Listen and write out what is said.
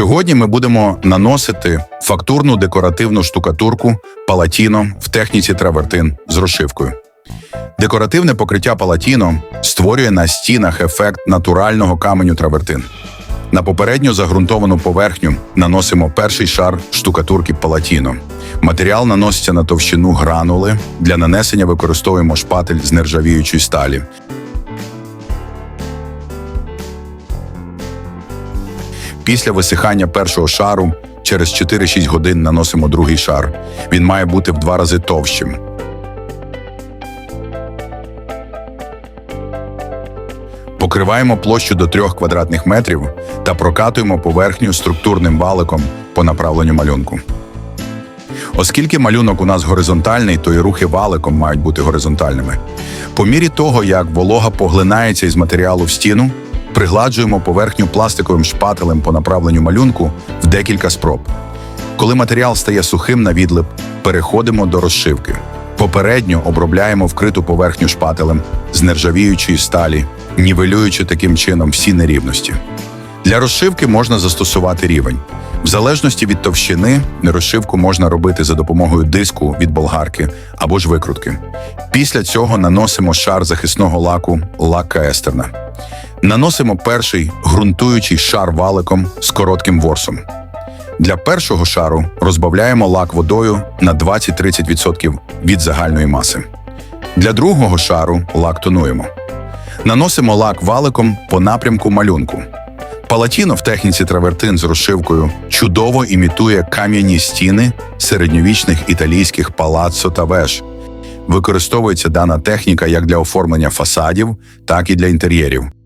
Сьогодні ми будемо наносити фактурну декоративну штукатурку палатіно в техніці травертин з розшивкою. Декоративне покриття палатіно створює на стінах ефект натурального каменю травертин. На попередньо загрунтовану поверхню наносимо перший шар штукатурки палатіно. Матеріал наноситься на товщину гранули. Для нанесення використовуємо шпатель з нержавіючої сталі. Після висихання першого шару через 4-6 годин наносимо другий шар. Він має бути в два рази товщим. Покриваємо площу до 3 квадратних метрів та прокатуємо поверхню структурним валиком по направленню малюнку. Оскільки малюнок у нас горизонтальний, то і рухи валиком мають бути горизонтальними. По мірі того, як волога поглинається із матеріалу в стіну, пригладжуємо поверхню пластиковим шпателем по направленню малюнку в декілька спроб. Коли матеріал стає сухим на відлип, переходимо до розшивки. Попередньо обробляємо вкриту поверхню шпателем з нержавіючої сталі, нівелюючи таким чином всі нерівності. Для розшивки можна застосувати рівень. В залежності від товщини розшивку можна робити за допомогою диску від болгарки або ж викрутки. Після цього наносимо шар захисного лаку лакка естерна. Наносимо перший ґрунтуючий шар валиком з коротким ворсом. Для першого шару розбавляємо лак водою на 20-30% від загальної маси. Для другого шару лак тонуємо. Наносимо лак валиком по напрямку малюнку. Палатіно в техніці травертин з розшивкою чудово імітує кам'яні стіни середньовічних італійських палаццо та веж. Використовується дана техніка як для оформлення фасадів, так і для інтер'єрів.